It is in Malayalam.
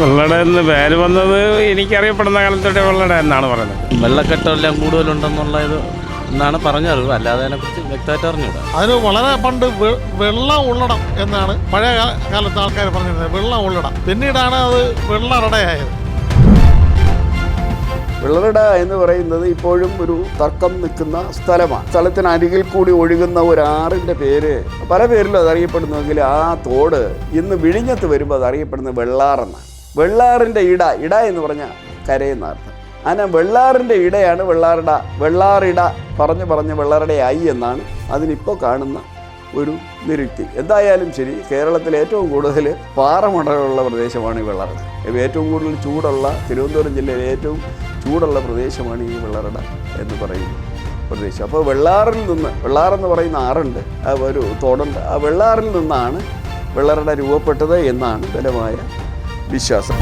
വെള്ളട എന്ന് പേര് വന്നത് എനിക്കറിയപ്പെടുന്ന കാലത്തോടെ വെള്ളട എന്നാണ് പറയുന്നത്. വെള്ളക്കെട്ടെല്ലാം കൂടുതലുണ്ടെന്നുള്ള ഇത് എന്നാണ് പറഞ്ഞറിവ് അല്ലാതെ അതിനെക്കുറിച്ച് വ്യക്തമായിട്ട് അറിഞ്ഞൂടാ. അതിന് വളരെ പണ്ട് വെള്ളം ഉള്ളടം എന്നാണ് പഴയ കാലത്ത് ആൾക്കാർ പറഞ്ഞിരുന്നത്. വെള്ളം ഉള്ളടം. പിന്നീടാണ് അത് വെള്ളറടയായത് വെള്ളറട എന്ന് പറയുന്നത് ഇപ്പോഴും ഒരു തർക്കം നിൽക്കുന്ന സ്ഥലമാണ്. സ്ഥലത്തിന് അരികിൽ കൂടി ഒഴുകുന്ന ഒരു ആറിന്റെ പേര് പല പേരിലും അത് അറിയപ്പെടുന്നുവെങ്കിൽ ആ തോട് ഇന്ന് വിഴിഞ്ഞത്ത് വരുമ്പോൾ അത് അറിയപ്പെടുന്നത് വെള്ളാറെന്നാണ്. വെള്ളാറിന്റെ ഇട ഇട എന്ന് പറഞ്ഞാൽ കരയുന്ന അർത്ഥം. അങ്ങനെ വെള്ളാറിന്റെ ഇടയാണ് വെള്ളാറിട വെള്ളാറിട പറഞ്ഞ് പറഞ്ഞ് ആയി എന്നാണ് അതിനിപ്പോൾ കാണുന്ന ഒരു നിരുക്തി. എന്തായാലും ശരി കേരളത്തിൽ ഏറ്റവും കൂടുതൽ പാറമടലുള്ള പ്രദേശമാണ് ഈ വെള്ളറട. ഏറ്റവും കൂടുതൽ ചൂടുള്ള തിരുവനന്തപുരം ജില്ലയിലെ ഏറ്റവും ചൂടുള്ള പ്രദേശമാണ് ഈ വെള്ളറട എന്ന് പറയുന്നത് പ്രദേശം. അപ്പോൾ വെള്ളാറിൽ നിന്ന് വെള്ളാറെന്ന് പറയുന്ന ആറുണ്ട് ഒരു തോടുണ്ട്. ആ വെള്ളാറിൽ നിന്നാണ് വെള്ളറട രൂപപ്പെട്ടത് എന്നാണ് ബലമായ വിശ്വാസം.